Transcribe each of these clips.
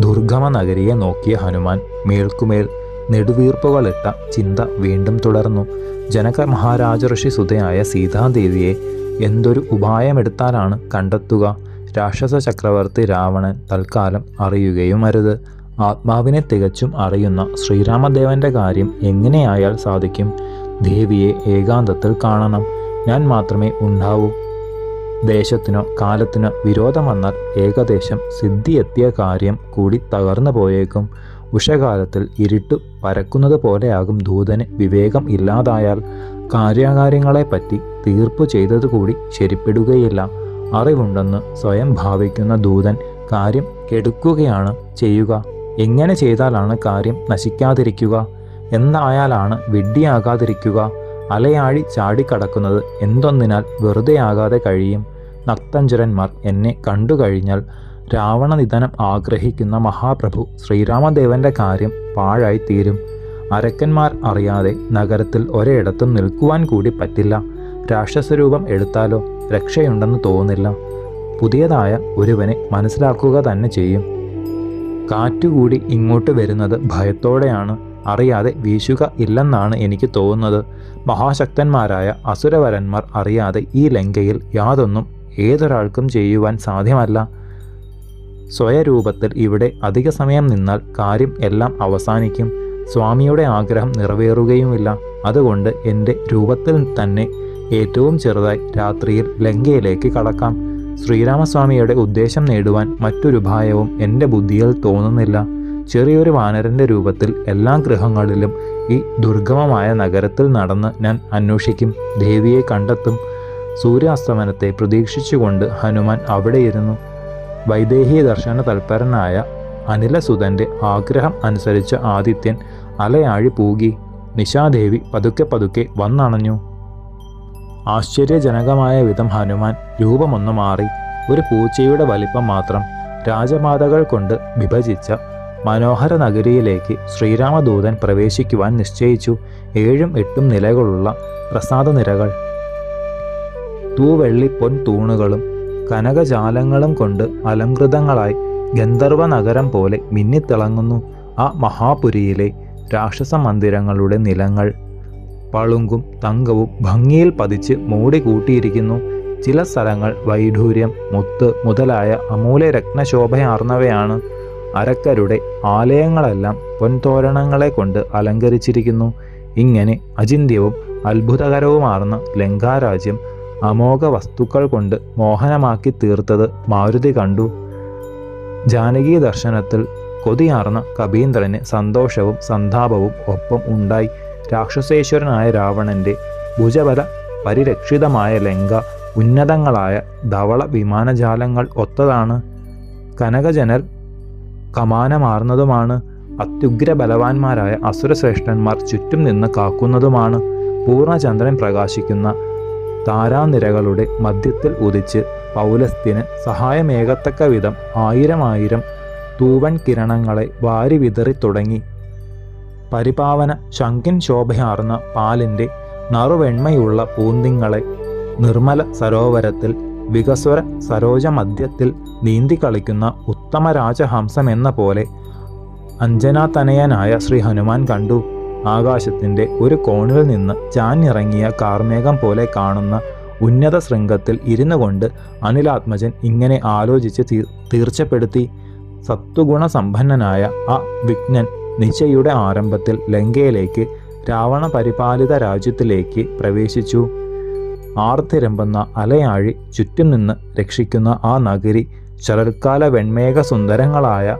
ദുർഗമ നഗരിയെ നോക്കിയ ഹനുമാൻ മേൽക്കുമേൽ നെടുവീർപ്പുകളിട്ട ചിന്ത വീണ്ടും തുടർന്നു. ജനക മഹാരാജ ഋഷി സുതയായ സീതാദേവിയെ എന്തൊരു ഉപായമെടുത്താലാണ് കണ്ടെത്തുക? രാക്ഷസ ചക്രവർത്തി രാവണൻ തൽക്കാലം അറിയുകയും അരുത് ആത്മാവിനെ തികച്ചും അറിയുന്ന ശ്രീരാമദേവന്റെ കാര്യം എങ്ങനെയായാൽ സാധിക്കും? ദേവിയെ ഏകാന്തത്തിൽ കാണണം. ഞാൻ മാത്രമേ ഉണ്ടാവൂ. ദേശത്തിനോ കാലത്തിനോ വിരോധം വന്നാൽ ഏകദേശം സിദ്ധിയെത്തിയ കാര്യം കൂടി തകർന്നു പോയേക്കും. ഉഷകാലത്തിൽ ഇരുട്ട് പരക്കുന്നത് പോലെയാകും ദൂതന് വിവേകം ഇല്ലാതായാൽ. കാര്യകാര്യങ്ങളെപ്പറ്റി തീർപ്പു ചെയ്തതുകൂടി ശരിപ്പെടുകയില്ല. അറിവുണ്ടെന്ന് സ്വയം ഭാവിക്കുന്ന ദൂതൻ കാര്യം കെടുക്കുകയാണ് ചെയ്യുക. എങ്ങനെ ചെയ്താലാണ് കാര്യം നശിക്കാതിരിക്കുക? എന്നായാലാണ് വിഡ്ഢിയാകാതിരിക്കുക? അലയാഴി ചാടിക്കടക്കുന്നത് എന്തൊന്നിനാൽ വെറുതെയാകാതെ കഴിയും. നക്തഞ്ചരന്മാർ എന്നെ കണ്ടുകഴിഞ്ഞാൽ രാവണനിധനം ആഗ്രഹിക്കുന്ന മഹാപ്രഭു ശ്രീരാമദേവന്റെ കാര്യം പാഴായി തീരും അരക്കന്മാർ അറിയാതെ നഗരത്തിൽ ഒരിടത്തും നിൽക്കുവാൻ കൂടി പറ്റില്ല. രാക്ഷസരൂപം എടുത്താലോ? രക്ഷയുണ്ടെന്ന് തോന്നില്ല പുതിയതായ ഒരുവനെ മനസ്സിലാക്കുക തന്നെ ചെയ്യും. കാറ്റുകൂടി ഇങ്ങോട്ട് വരുന്നത് ഭയത്തോടെയാണ്. അറിയാതെ വീശുക ഇല്ലെന്നാണ് എനിക്ക് തോന്നുന്നത്. മഹാശക്തന്മാരായ അസുരവരന്മാർ അറിയാതെ ഈ ലങ്കയിൽ യാതൊന്നും ഏതൊരാൾക്കും ചെയ്യുവാൻ സാധ്യമല്ല. സ്വയരൂപത്തിൽ ഇവിടെ അധിക സമയം നിന്നാൽ കാര്യം എല്ലാം അവസാനിക്കും. സ്വാമിയുടെ ആഗ്രഹം നിറവേറുകയുമില്ല. അതുകൊണ്ട് എന്റെ രൂപത്തിൽ തന്നെ ഏറ്റവും ചെറുതായി രാത്രിയിൽ ലങ്കയിലേക്ക് കടക്കാം. ശ്രീരാമസ്വാമിയുടെ ഉദ്ദേശം നേടുവാൻ മറ്റൊരുപായവും എന്റെ ബുദ്ധിയിൽ തോന്നുന്നില്ല. ചെറിയൊരു വാനരന്റെ രൂപത്തിൽ എല്ലാ ഗൃഹങ്ങളിലും ഈ ദുർഗമമായ നഗരത്തിൽ നടന്ന് ഞാൻ അന്വേഷിക്കും. ദേവിയെ കണ്ടെത്തും. സൂര്യാസ്തമനത്തെ പ്രതീക്ഷിച്ചുകൊണ്ട് ഹനുമാൻ അവിടെയിരുന്നു. വൈദേഹി ദർശന തൽപരനായ അനിലസുതന്റെ ആഗ്രഹം അനുസരിച്ച് ആദിത്യൻ അലയാഴി പൂകി നിശാദേവി പതുക്കെ പതുക്കെ വന്നണഞ്ഞു. ആശ്ചര്യജനകമായ വിധം ഹനുമാൻ രൂപമൊന്നു മാറി. ഒരു പൂച്ചയുടെ വലിപ്പം മാത്രം രാജമാതകൾ കൊണ്ട് വിഭജിച്ച മനോഹര നഗരിയിലേക്ക് ശ്രീരാമദൂതൻ പ്രവേശിക്കുവാൻ നിശ്ചയിച്ചു. ഏഴും എട്ടും നിലകളുള്ള പ്രസാദ നിരകൾ തൂവെള്ളി പൊൻ തൂണുകളും കനകജാലങ്ങളും കൊണ്ട് അലങ്കൃതങ്ങളായി ഗന്ധർവ നഗരം പോലെ മിന്നിത്തിളങ്ങുന്നു. ആ മഹാപുരിയിലെ രാക്ഷസ മന്ദിരങ്ങളുടെ നിലങ്ങൾ പളുങ്കും തങ്കവും ഭംഗിയിൽ പതിച്ച് മൂടി കൂട്ടിയിരിക്കുന്നു ചില സ്ഥലങ്ങൾ വൈഢൂര്യം മുത്ത് മുതലായ അമൂല്യ രത്നശോഭയാർന്നവയാണ്. അരക്കരുടെ ആലയങ്ങളെല്ലാം പൊൻതോരണങ്ങളെ കൊണ്ട് അലങ്കരിച്ചിരിക്കുന്നു. ഇങ്ങനെ അചിന്ത്യവും അത്ഭുതകരവുമാർന്ന ലങ്കാരാജ്യം അമോഘ വസ്തുക്കൾ കൊണ്ട് മോഹനമാക്കി തീർത്തത് മാരുതി കണ്ടു. ജാനകി ദർശനത്തിൽ കൊതിയാർന്ന കബീന്ദ്രന് സന്തോഷവും സന്താപവും ഒപ്പം ഉണ്ടായി. രാക്ഷസേശ്വരനായ രാവണന്റെ ഭുജബല പരിരക്ഷിതമായ ലങ്ക ഉന്നതങ്ങളായ ധവള വിമാനജാലങ്ങൾ ഒത്തതാണ്. കനകജനൽ കമാനമാർന്നതുമാണ്. അത്യുഗ്ര ബലവാന്മാരായ അസുരശ്രേഷ്ഠന്മാർ ചുറ്റും നിന്ന് കാക്കുന്നതുമാണ്. പൂർണചന്ദ്രൻ പ്രകാശിക്കുന്ന താരാനിരകളുടെ മധ്യത്തിൽ ഉദിച്ച് പൗലസ്ത്യന് സഹായമേകത്തക്ക വിധം ആയിരം ആയിരം തൂവൻ കിരണങ്ങളെ വാരി വിതറി തുടങ്ങി. പരിപാവന ശങ്കിൻ ശോഭയാർന്ന പാലിന്റെ നറുവെണ്മയുള്ള പൂന്തിങ്ങളെ നിർമ്മല സരോവരത്തിൽ വികസ്വര സരോജ സരോജമധ്യത്തിൽ നീന്തിക്കളിക്കുന്ന ഉത്തമ രാജഹംസം എന്ന പോലെ അഞ്ജനാതനയനായ ശ്രീ ഹനുമാൻ കണ്ടു. ആകാശത്തിന്റെ ഒരു കോണിൽ നിന്ന് ചാഞ്ഞിറങ്ങിയ കാർമേഘം പോലെ കാണുന്ന ഉന്നത ശൃംഗത്തിൽ ഇരുന്നു കൊണ്ട് അനിലാത്മജൻ ഇങ്ങനെ ആലോചിച്ച് തീർ തീർച്ചപ്പെടുത്തി. സത്വഗുണസമ്പന്നനായ ആ വിഘ്നൻ നിശയുടെ ആരംഭത്തിൽ ലങ്കയിലേക്ക് രാവണ പരിപാലിത രാജ്യത്തിലേക്ക് പ്രവേശിച്ചു. ആർത്തിരമ്പുന്ന അലയാഴി ചുറ്റും നിന്ന് രക്ഷിക്കുന്ന ആ നഗരി ശരൽക്കാല വെൺമേഘ സുന്ദരങ്ങളായ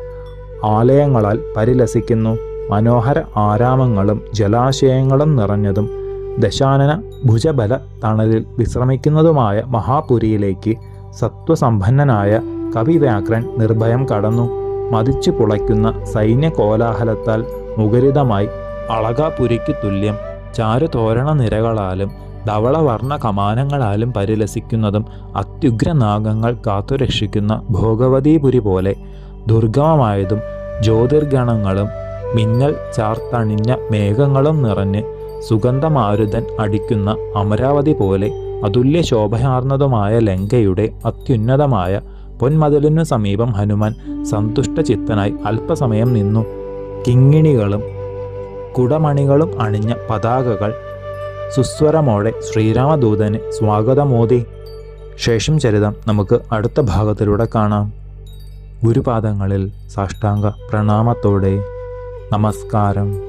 ആലയങ്ങളാൽ പരിലസിക്കുന്നു. മനോഹര ആരാമങ്ങളും ജലാശയങ്ങളും നിറഞ്ഞതും ദശാനന ഭുജബല തണലിൽ വിശ്രമിക്കുന്നതുമായ മഹാപുരിയിലേക്ക് സത്വസമ്പന്നനായ കവിവ്യാക്രൻ നിർഭയം കടന്നു. മതിച്ചു പുളയ്ക്കുന്ന സൈന്യ കോലാഹലത്താൽ മുഖരിതമായി അളകാപുരിക്ക് തുല്യം ചാരുതോരണ നിരകളാലും ധവളവർണ കമാനങ്ങളാലും പരിലസിക്കുന്നതും അത്യുഗ്രനാഗങ്ങൾ കാത്തുരക്ഷിക്കുന്ന ഭോഗവതീപുരി പോലെ ദുർഗമമായതും ജ്യോതിർഗണങ്ങളും മിന്നൽ ചാർത്തണിഞ്ഞ മേഘങ്ങളും നിറഞ്ഞ് സുഗന്ധമാരുതൻ അടിക്കുന്ന അമരാവതി പോലെ അതുല്യ ശോഭയാർന്നതുമായ ലങ്കയുടെ അത്യുന്നതമായ പൊന്മതിലിനു സമീപം ഹനുമാൻ സന്തുഷ്ട ചിത്തനായി അല്പസമയം നിന്നു. കിങ്ങിണികളും കുടമണികളും അണിഞ്ഞ പതാകകൾ സുസ്വരമോടെ ശ്രീരാമദൂതന് സ്വാഗതമോദി ശേഷം ചരിതം നമുക്ക് അടുത്ത ഭാഗത്തിലൂടെ കാണാം. ഗുരുപാദങ്ങളിൽ സാഷ്ടാംഗ പ്രണാമത്തോടെ. നമസ്കാരം.